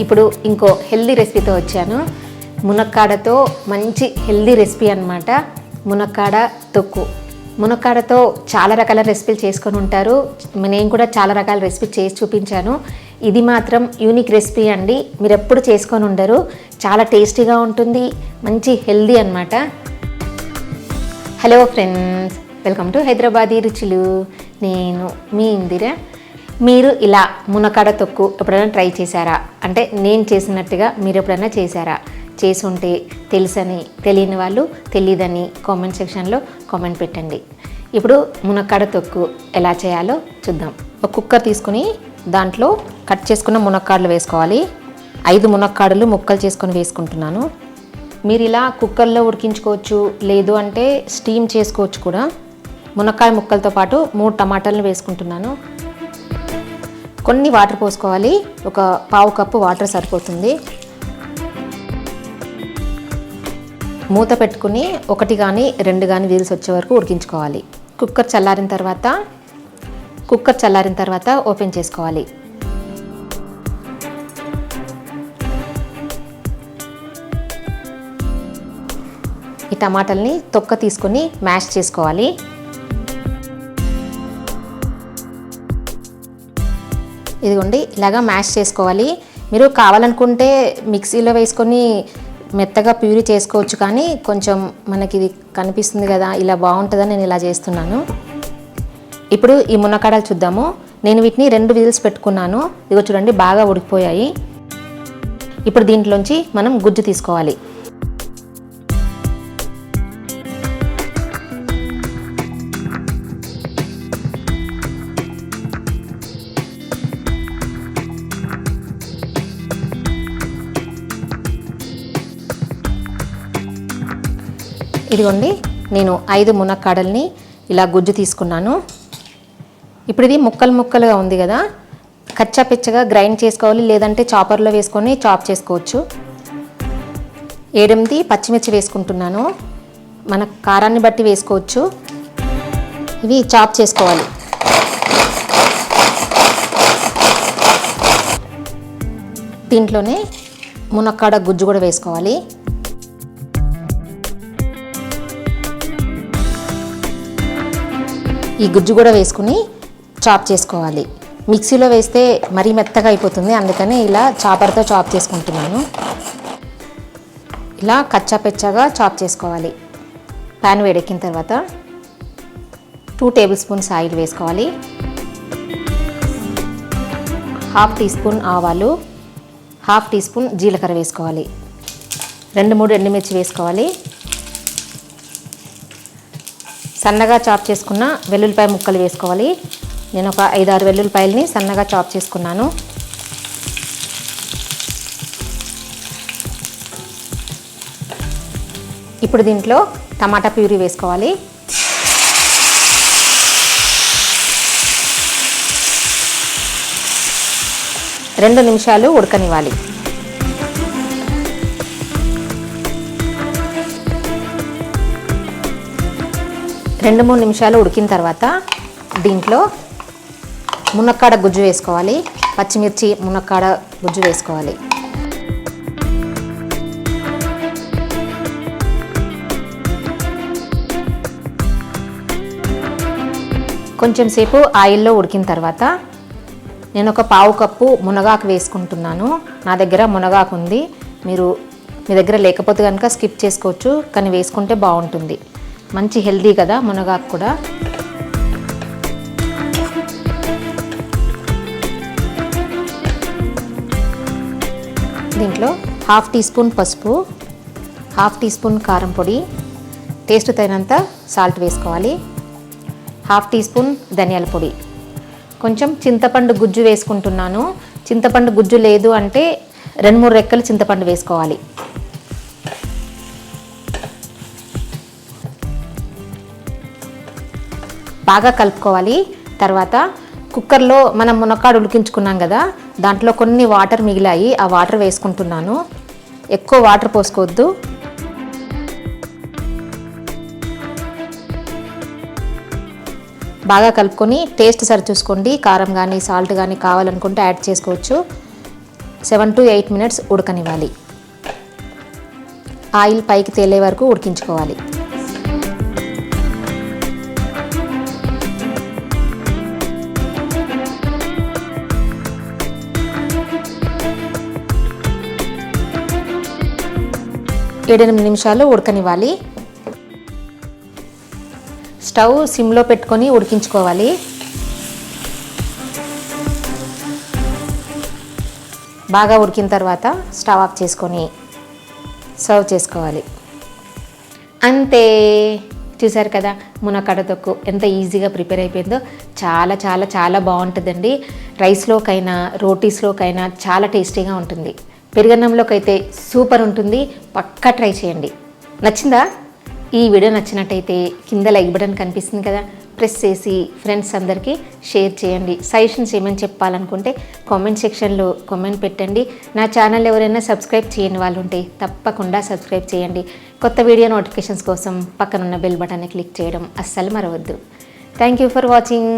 ఇప్పుడు ఇంకో హెల్దీ రెసిపీతో వచ్చాను. మునక్కాడతో మంచి హెల్దీ రెసిపీ అన్నమాట. మునక్కాడ తొక్కు. మునక్కాడతో చాలా రకాల రెసిపీలు చేసుకొని ఉంటారు. నేను కూడా చాలా రకాల రెసిపీ చేసి చూపించాను. ఇది మాత్రం యూనిక్ రెసిపీ అండి. మీరు ఎప్పుడు చేసుకొని ఉండరు. చాలా టేస్టీగా ఉంటుంది. మంచి హెల్దీ అన్నమాట. Hello friends welcome to Hyderabadi రుచులు. నేను మీ ఇందిరా. మీరు ఇలా మునకాడ తొక్కు ఎప్పుడైనా ట్రై చేశారా? అంటే నేను చేసినట్టుగా మీరు ఎప్పుడైనా చేశారా? చేసుంటే తెలుసని తెలియని వాళ్ళు తెలియదని కామెంట్ సెక్షన్లో కామెంట్ పెట్టండి. ఇప్పుడు మునక్కాడ తొక్కు ఎలా చేయాలో చూద్దాం. ఒక కుక్కర్ తీసుకుని దాంట్లో కట్ చేసుకున్న మునక్కాడలు వేసుకోవాలి. ఐదు మునక్కాడలు ముక్కలు చేసుకొని వేసుకుంటున్నాను. మీరు ఇలా కుక్కర్లో ఉడికించుకోవచ్చు లేదు అంటే స్టీమ్ చేసుకోవచ్చు కూడా. మునక్కాయ ముక్కలతో పాటు మూడు టమాటాలను వేసుకుంటున్నాను. కొన్ని వాటర్ పోసుకోవాలి. ఒక పావు కప్పు వాటర్ సరిపోతుంది. మూత పెట్టుకుని ఒకటి కానీ రెండు కానీ వీల్స్ వచ్చే వరకు ఉడికించుకోవాలి. కుక్కర్ చల్లారిన తర్వాత కుక్కర్ చల్లారిన తర్వాత ఓపెన్ చేసుకోవాలి. ఈ టమాటాలని తొక్క తీసుకొని మ్యాష్ చేసుకోవాలి. ఇదిగోండి ఇలాగా మ్యాష్ చేసుకోవాలి. మీరు కావాలనుకుంటే మిక్సీలో వేసుకొని మెత్తగా ప్యూరీ చేసుకోవచ్చు కానీ కొంచెం మనకి ఇది కనిపిస్తుంది కదా ఇలా బాగుంటుందని నేను ఇలా చేస్తున్నాను. ఇప్పుడు ఈ మునక్కాడలు చూద్దాము. నేను వీటిని రెండు విజిల్స్ పెట్టుకున్నాను. ఇదిగో చూడండి బాగా ఉడికిపోయాయి. ఇప్పుడు దీంట్లోంచి మనం గుజ్జు తీసుకోవాలి. ఇదిగోండి నేను ఐదు మునక్కాడల్ని ఇలా గుజ్జు తీసుకున్నాను. ఇప్పుడు ఇది ముక్కలు ముక్కలుగా ఉంది కదా కచ్చా పిచ్చగా గ్రైండ్ చేసుకోవాలి లేదంటే చాపర్లో వేసుకొని చాప్ చేసుకోవచ్చు. ఏడెనిమిది పచ్చిమిర్చి వేసుకుంటున్నాను మన కారాన్ని బట్టి వేసుకోవచ్చు. ఇవి చాప్ చేసుకోవాలి. దీంట్లోనే మునక్కాడ గుజ్జు కూడా వేసుకోవాలి. ఈ గుజ్జు కూడా వేసుకుని చాప్ చేసుకోవాలి. మిక్సీలో వేస్తే మరీ మెత్తగా అయిపోతుంది. అందుకని ఇలా చాపర్తో చాప్ చేసుకుంటున్నాను. ఇలా కచ్చా పెచ్చగా చాప్ చేసుకోవాలి. ప్యాన్ వేడెక్కిన తర్వాత టూ టేబుల్ స్పూన్స్ ఆయిల్ వేసుకోవాలి. హాఫ్ టీ స్పూన్ ఆవాలు హాఫ్ టీ స్పూన్ జీలకర్ర వేసుకోవాలి. రెండు మూడు ఎండుమిర్చి వేసుకోవాలి. సన్నగా చాప్ చేసుకున్న వెల్లుల్లిపాయ ముక్కలు వేసుకోవాలి. నేను ఒక ఐదారు వెల్లుల్లిపాయలని సన్నగా చాప్ చేసుకున్నాను. ఇప్పుడు దీంట్లో టమాటా ప్యూరీ వేసుకోవాలి. రెండు నిమిషాలు ఉడకనివ్వాలి. రెండు మూడు నిమిషాలు ఉడికిన తర్వాత దీంట్లో మునక్కాడ గుజ్జు వేసుకోవాలి. పచ్చిమిర్చి మునక్కాడ గుజ్జు వేసుకోవాలి. కొంచెం సేపు ఆయిల్లో ఉడికిన తర్వాత నేను ఒక పావు కప్పు మునగాకు వేసుకుంటున్నాను. నా దగ్గర మునగాకు ఉంది. మీరు మీ దగ్గర లేకపోతే కనుక స్కిప్ చేసుకోవచ్చు కానీ వేసుకుంటే బాగుంటుంది. మంచి హెల్దీ కదా మునగాకు కూడా. దీంట్లో హాఫ్ టీ స్పూన్ పసుపు హాఫ్ టీ స్పూన్ కారం పొడి టేస్ట్ తగినంత సాల్ట్ వేసుకోవాలి. హాఫ్ టీ స్పూన్ ధనియాల పొడి. కొంచెం చింతపండు గుజ్జు వేసుకుంటున్నాను. చింతపండు గుజ్జు లేదు అంటే రెండు మూడు రెక్కలు చింతపండు వేసుకోవాలి. బాగా కలుపుకోవాలి. తర్వాత కుక్కర్లో మనం మునక్కాడు ఉడికించుకున్నాం కదా దాంట్లో కొన్ని వాటర్ మిగిలాయి ఆ వాటర్ వేసుకుంటున్నాను. ఎక్కువ వాటర్ పోసుకోవద్దు. బాగా కలుపుకొని టేస్ట్ సరి చూసుకోండి కారం కానీ సాల్ట్ కానీ కావాలనుకుంటే యాడ్ చేసుకోవచ్చు. సెవెన్ టు ఎయిట్ మినిట్స్ ఉడకనివ్వాలి. ఆయిల్ పైకి తేలే వరకు ఉడికించుకోవాలి. ఏడెనిమిది నిమిషాలు ఉడకనివ్వాలి. స్టవ్ సిమ్లో పెట్టుకొని ఉడికించుకోవాలి. బాగా ఉడికిన తర్వాత స్టవ్ ఆఫ్ చేసుకొని సర్వ్ చేసుకోవాలి. అంతే. చూసారు కదా మునక్కడ తొక్కు ఎంత ఈజీగా ప్రిపేర్ అయిపోయిందో. చాలా చాలా చాలా బాగుంటుందండి. రైస్లోకైనా రోటీస్లోకైనా చాలా టేస్టీగా ఉంటుంది. పెరుగన్నంలోకైతే అయితే సూపర్ ఉంటుంది. పక్కా ట్రై చేయండి. నచ్చిందా? ఈ వీడియో నచ్చినట్టయితే కింద లైక్ బటన్ కనిపిస్తుంది కదా. ప్రెస్ చేసి ఫ్రెండ్స్ అందరికీ షేర్ చేయండి. సజెషన్స్ ఏమైనా చెప్పాలనుకుంటే కామెంట్ సెక్షన్లో కామెంట్ పెట్టండి. నా ఛానల్ ఎవరైనా సబ్స్క్రైబ్ చేయని వాళ్ళు ఉంటే తప్పకుండా సబ్స్క్రైబ్ చేయండి. కొత్త వీడియో నోటిఫికేషన్స్ కోసం పక్కనున్న బెల్ బటన్ని క్లిక్ చేయడం అస్సలు మరవద్దు. Thank you for watching.